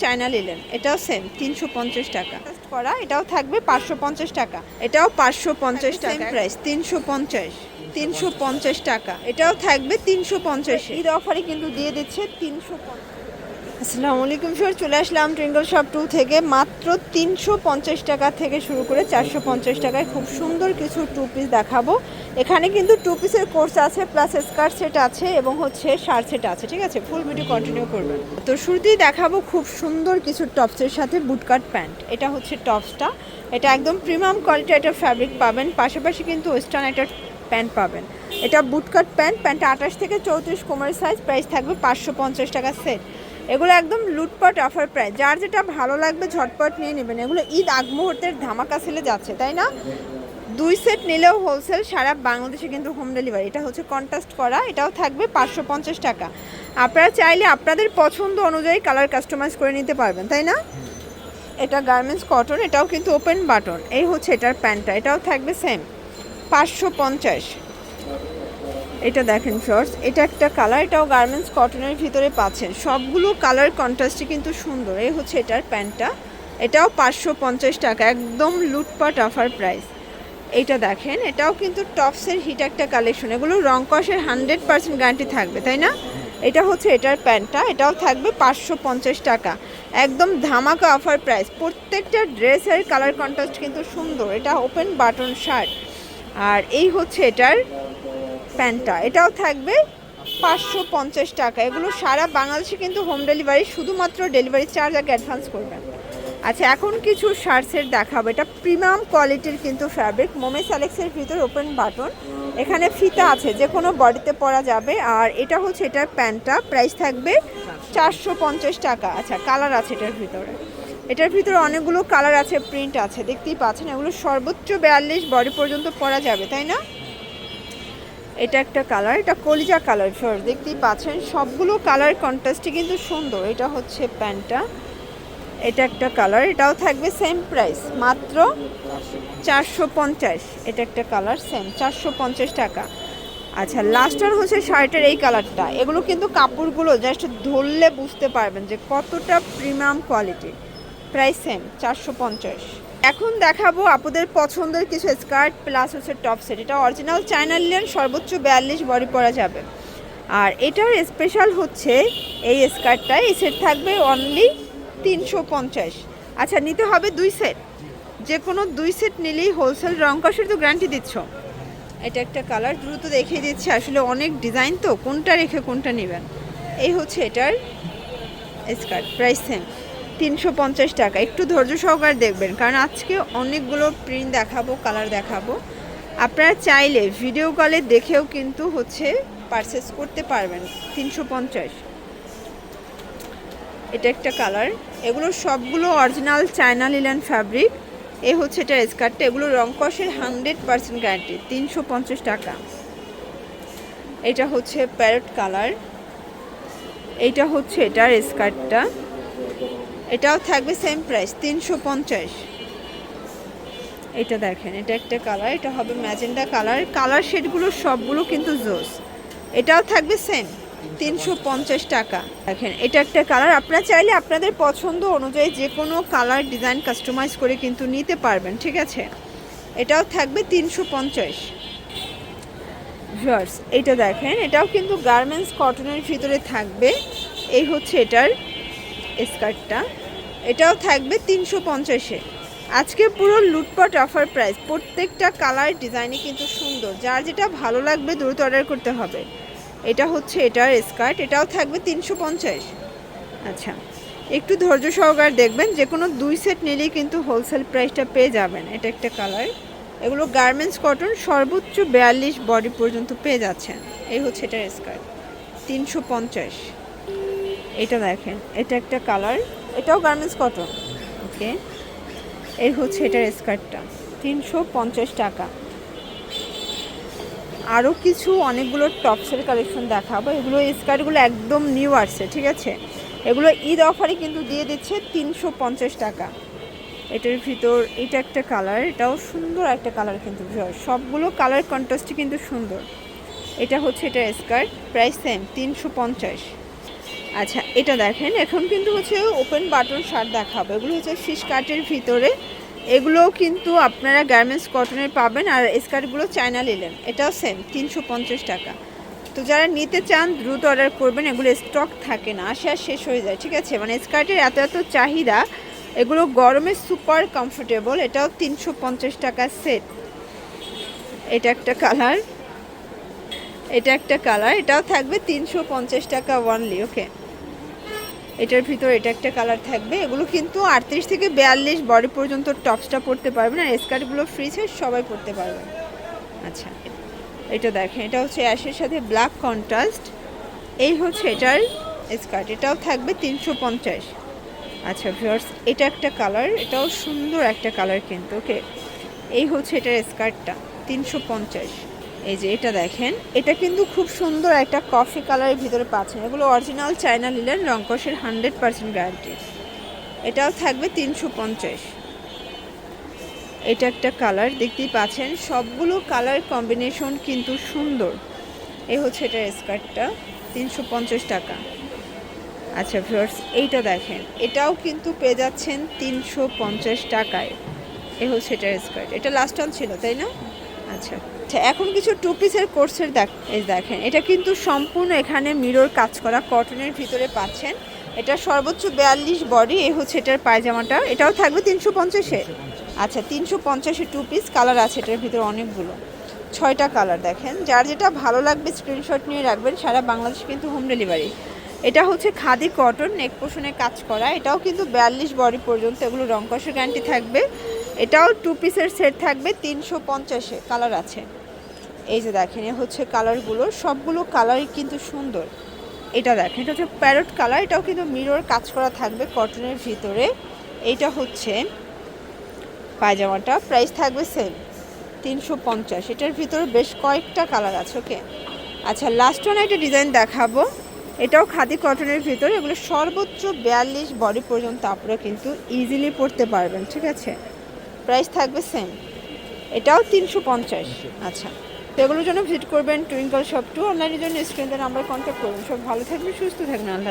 China linen এটাও same তিনশো পঞ্চাশ টাকা। করা এটাও থাকবে পাঁচশো পঞ্চাশ টাকা। এটাও পাঁচশো পঞ্চাশ টাকা। প্রাইস তিনশো পঞ্চাশ তিনশো পঞ্চাশ টাকা। এটাও থাকবে তিনশো পঞ্চাশ। ঈদ অফারে কিন্তু দিয়ে দিচ্ছে তিনশো আসসালামু আলাইকুম স্যার চলে আসলাম ট্রিঙ্গল শপ টু থেকে মাত্র তিনশো পঞ্চাশ টাকা থেকে শুরু করে চারশো পঞ্চাশ টাকায় খুব সুন্দর কিছু টু পিস দেখাবো। এখানে কিন্তু টু পিসের কোর্স আছে প্লাস স্কার্ট সেট আছে এবং হচ্ছে শার্ট সেট আছে, ঠিক আছে? ফুল ভিডিও কন্টিনিউ করবেন। তো শুরুতেই দেখাবো খুব সুন্দর কিছু টপসের সাথে বুটকাট প্যান্ট এটা হচ্ছে টপসটা এটা একদম প্রিমিয়াম কোয়ালিটি একটা ফ্যাব্রিক পাবেন, পাশাপাশি কিন্তু ওয়েস্টার্ন একটা প্যান্ট পাবেন। এটা বুটকাট প্যান্ট প্যান্টটা আঠাশ থেকে চৌত্রিশ কোমর সাইজ প্রাইস থাকবে পাঁচশো পঞ্চাশ টাকা সেট এগুলো একদম লুটপট অফার প্রায় যার যেটা ভালো লাগবে ঝটপট নিয়ে নেবেন। এগুলো ঈদ আগ মুহূর্তের ধামাকা সেলে যাচ্ছে, তাই না? দুই সেট নিলেও হোলসেল সারা বাংলাদেশে কিন্তু হোম ডেলিভারি এটা হচ্ছে কন্টাস্ট করা, এটাও থাকবে পাঁচশো পঞ্চাশ টাকা। আপনারা চাইলে আপনাদের পছন্দ অনুযায়ী কালার কাস্টমাইজ করে নিতে পারবেন, তাই না? এটা গার্মেন্টস কটন এটাও কিন্তু ওপেন বাটন এই হচ্ছে এটার প্যান্টটা, এটাও থাকবে সেম পাঁচশো পঞ্চাশ। এটা দেখেন শর্টস এটা একটা কালার এটাও গার্মেন্টস কটনের ভিতরে পাচ্ছেন। সবগুলো কালার কন্ট্রাস্টই কিন্তু সুন্দর। এই হচ্ছে এটার প্যান্টটা। এটাও পাঁচশো পঞ্চাশ টাকা, একদম লুটপাট অফার প্রাইস এটা দেখেন, এটাও কিন্তু টপসের হিট একটা কালেকশন এগুলো রং কষের হান্ড্রেড পার্সেন্ট গ্যারান্টি থাকবে, তাই না? এটা হচ্ছে এটার প্যান্টটা, এটাও থাকবে পাঁচশো পঞ্চাশ টাকা। একদম ধামাকা অফার প্রাইস প্রত্যেকটা ড্রেসের কালার কন্ট্রাস্ট কিন্তু সুন্দর। এটা ওপেন বাটন শার্ট আর এই হচ্ছে এটার প্যান্টটা। এটাও থাকবে পাঁচশো পঞ্চাশ টাকা। এগুলো সারা বাংলাদেশে কিন্তু হোম ডেলিভারি শুধুমাত্র ডেলিভারি চার্জ আগে অ্যাডভান্স করবেন আচ্ছা এখন কিছু শার্টসের দেখাবো। এটা প্রিমিয়াম কোয়ালিটির কিন্তু ফ্যাব্রিক মোমেস অ্যালেক্সের ভিতর ওপেন বাটন এখানে ফিতা আছে, যে কোনো বডিতে পরা যাবে। আর এটা হচ্ছে এটার প্যান্টটা। প্রাইস থাকবে চারশো পঞ্চাশ টাকা। আচ্ছা কালার আছে এটার ভিতরে। এটার ভিতরে অনেকগুলো কালার আছে প্রিন্ট আছে। দেখতেই পাচ্ছেন, এগুলো সর্বোচ্চ বিয়াল্লিশ বডি পর্যন্ত পরা যাবে, তাই না? এটা একটা কালার এটা কলিজা কালার সর দেখতেই পাচ্ছেন সবগুলো কালার কন্ট্রাস্টই কিন্তু সুন্দর। এটা হচ্ছে প্যান্টটা। এটা একটা কালার এটাও থাকবে সেম প্রাইস মাত্র চারশো পঞ্চাশ। এটা একটা কালার সেম চারশো পঞ্চাশ টাকা। আচ্ছা লাস্টার হচ্ছে শার্টের এই কালারটা এগুলো কিন্তু কাপড়গুলো জাস্ট ধরলে বুঝতে পারবেন যে কতটা প্রিমিয়াম কোয়ালিটি প্রাইস সেম চারশো পঞ্চাশ। এখন দেখাবো আপনাদের পছন্দের কিছু স্কার্ট প্লাস হচ্ছে টপ সেট। এটা অরিজিনাল চায়না লিলেন সর্বোচ্চ বিয়াল্লিশ বডি পরা যাবে। আর এটার স্পেশাল হচ্ছে এই স্কার্টটা এই সেট থাকবে অনলি তিনশো পঞ্চাশ। আচ্ছা নিতে হবে দুই সেট যে কোনো দুই সেট নিলেই হোলসেল রং কষের তো গ্যারান্টি দিচ্ছ। এটা একটা কালার দ্রুত দেখিয়ে দিচ্ছে। আসলে অনেক ডিজাইন তো, কোনটা রেখে কোনটা নেবেন। এই হচ্ছে এটার স্কার্ট প্রাইস সেম তিনশো পঞ্চাশ টাকা। একটু ধৈর্য সহকারে দেখবেন, কারণ আজকে অনেকগুলো প্রিন্ট দেখাবো কালার দেখাবো। আপনারা চাইলে ভিডিও কলে দেখেও কিন্তু হচ্ছে পারচেস করতে পারবেন, তিনশো পঞ্চাশ। এটা একটা কালার এগুলো সবগুলো অরিজিনাল চায়না লিলেন ফ্যাব্রিক এ হচ্ছে এটা স্কার্টটা এগুলো রং কষের হান্ড্রেড পার্সেন্ট গ্যারান্টি তিনশো পঞ্চাশ টাকা। এটা হচ্ছে প্যারট কালার এইটা হচ্ছে এটার স্কার্টটা এটাও থাকবে সেম প্রাইস তিনশো পঞ্চাশ। এটা দেখেন, এটা একটা কালার এটা হবে ম্যাজেন্ডা কালার কালার শেডগুলো সবগুলো কিন্তু জোস এটাও থাকবে সেম তিনশো পঞ্চাশ টাকা। দেখেন, এটা একটা কালার আপনারা চাইলে আপনাদের পছন্দ অনুযায়ী যে কোনো কালার ডিজাইন কাস্টমাইজ করে কিন্তু নিতে পারবেন, ঠিক আছে? এটাও থাকবে তিনশো পঞ্চাশ। এটা দেখেন, এটাও কিন্তু গার্মেন্টস কটনের ভিতরে থাকবে। এই হচ্ছে এটার স্কার্টটা এটাও থাকবে তিনশো পঞ্চাশে। আজকে পুরো লুটপাট অফার প্রাইস প্রত্যেকটা কালার ডিজাইনে কিন্তু সুন্দর। যার যেটা ভালো লাগবে দ্রুত অর্ডার করতে হবে। এটা হচ্ছে এটার স্কার্ট এটাও থাকবে তিনশো পঞ্চাশ। আচ্ছা একটু ধৈর্য সহকারে দেখবেন যে কোনো দুই সেট নিলেই কিন্তু হোলসেল প্রাইসটা পেয়ে যাবেন, এটা একটা কালার এগুলো গার্মেন্টস কটন সর্বোচ্চ বিয়াল্লিশ বডি পর্যন্ত পেয়ে যাচ্ছেন। এই হচ্ছে এটার স্কার্ট তিনশো পঞ্চাশ। এটা দেখেন, এটা একটা কালার এটাও গার্মেন্টস কটন ওকে এই হচ্ছে এটার স্কার্টটা তিনশো পঞ্চাশ টাকা। আরও কিছু অনেকগুলো টপসের কালেকশন দেখাবো, এগুলো স্কার্টগুলো একদম নিউ আসছে, ঠিক আছে? এগুলো ঈদ অফারে কিন্তু দিয়ে দিচ্ছে তিনশো পঞ্চাশ টাকা। এটার ভিতর এটা একটা কালার এটাও সুন্দর একটা কালার কিন্তু। সবগুলো কালার কন্ট্রাস্টই কিন্তু সুন্দর। এটা হচ্ছে এটা স্কার্ট প্রাইস সেম তিনশো পঞ্চাশ। আচ্ছা এটা দেখেন, এখন কিন্তু হচ্ছে ওপেন বাটন শার্ট দেখাবো। এগুলো হচ্ছে ফিশ কাটের ভিতরে। এগুলোও কিন্তু আপনারা গার্মেন্টস কটনের পাবেন আর স্কার্টগুলো চায়না নিলেন এটাও সেম তিনশো পঞ্চাশ টাকা। তো যারা নিতে চান, দ্রুত অর্ডার করবেন। এগুলো স্টক থাকে না, আসে আর শেষ হয়ে যায়, ঠিক আছে? মানে স্কার্টের এত এত চাহিদা, এগুলো গরমে সুপার কমফোর্টেবল এটাও তিনশো পঞ্চাশ টাকা সেট এটা একটা কালার এটা একটা কালার এটাও থাকবে তিনশো পঞ্চাশ টাকা ওয়ানলি ওকে এটার ভিতর এটা একটা কালার থাকবে। এগুলো কিন্তু আটত্রিশ থেকে বিয়াল্লিশ বডি পর্যন্ত টপসটা পরতে পারবেন আর স্কার্টগুলো ফ্রি সাইজ সবাই পরতে পারবেন আচ্ছা এটা দেখেন, এটা হচ্ছে অ্যাশের সাথে ব্ল্যাক কন্ট্রাস্ট এই হচ্ছে এটার স্কার্ট এটাও থাকবে তিনশো পঞ্চাশ। আচ্ছা ভিউয়ার্স এটা একটা কালার এটাও সুন্দর একটা কালার কিন্তু ওকে এই হচ্ছে এটার স্কার্টটা তিনশো পঞ্চাশ। এই যে এটা দেখেন, এটা কিন্তু খুব সুন্দর একটা কফি কালারের ভিতরে পাচ্ছেন। এগুলো অরিজিনাল চায়না লিলেন রংকসের হান্ড্রেড পার্সেন্ট গ্যারান্টি এটাও থাকবে তিনশো পঞ্চাশ। এটা একটা কালার দেখতেই পাচ্ছেন, সবগুলো কালার কম্বিনেশন কিন্তু সুন্দর। এই হচ্ছে এটার স্কার্টটা তিনশো পঞ্চাশ টাকা। আচ্ছা ভিউয়ার্স এইটা দেখেন, এটাও কিন্তু পেয়ে যাচ্ছেন তিনশো পঞ্চাশ টাকায়। এ হচ্ছে এটার স্কার্ট এটা লাস্ট অন ছিল, তাই না? আচ্ছা। আচ্ছা এখন কিছু টু পিসের কোর্সের দেখ এই দেখেন এটা কিন্তু সম্পূর্ণ এখানে মিরর কাজ করা কটনের ভিতরে পাচ্ছেন। এটা সর্বোচ্চ বিয়াল্লিশ বডি এ হচ্ছে এটার পায়জামাটা। এটাও থাকবে তিনশো পঞ্চাশে আচ্ছা তিনশো পঞ্চাশে টু পিস কালার আছে এটার ভিতরে অনেকগুলো। ছয়টা কালার দেখেন। যার যেটা ভালো লাগবে স্ক্রিনশট নিয়ে রাখবেন। সারা বাংলাদেশ কিন্তু হোম ডেলিভারি এটা হচ্ছে খাদি কটন নেক পোষণে কাজ করা। এটাও কিন্তু বিয়াল্লিশ বডি পর্যন্ত এগুলো রংকসের গ্যারান্টি থাকবে। এটাও টু পিসের সেট থাকবে, তিনশো পঞ্চাশে কালার আছে। এই যে দেখেন, এ হচ্ছে কালারগুলো সবগুলো কালারই কিন্তু সুন্দর। এটা দেখেন, এটা হচ্ছে প্যারট কালার এটাও কিন্তু মিরর কাজ করা থাকবে কটনের ভিতরে। এইটা হচ্ছে পায়জামাটা প্রাইস থাকবে সেম তিনশো পঞ্চাশ। এটার ভিতরে বেশ কয়েকটা কালার আছে ওকে আচ্ছা লাস্ট ওয়ান একটা ডিজাইন দেখাবো। এটাও খাদি কটনের ভিতরে, এগুলো সর্বোচ্চ বিয়াল্লিশ বডি পর্যন্ত আপনারা কিন্তু ইজিলি পড়তে পারবেন, ঠিক আছে? প্রাইস থাকবে সেম এটাও তিনশো পঞ্চাশ। আচ্ছা তো এগুলোর জন্য ভিজিট করবেন টুইঙ্কল শপ টু। অনলাইনের জন্য স্ক্রিনের নাম্বার কন্ট্যাক্ট করবেন। সব ভালো থাকবে সুস্থ থাকবেন আল্লাহ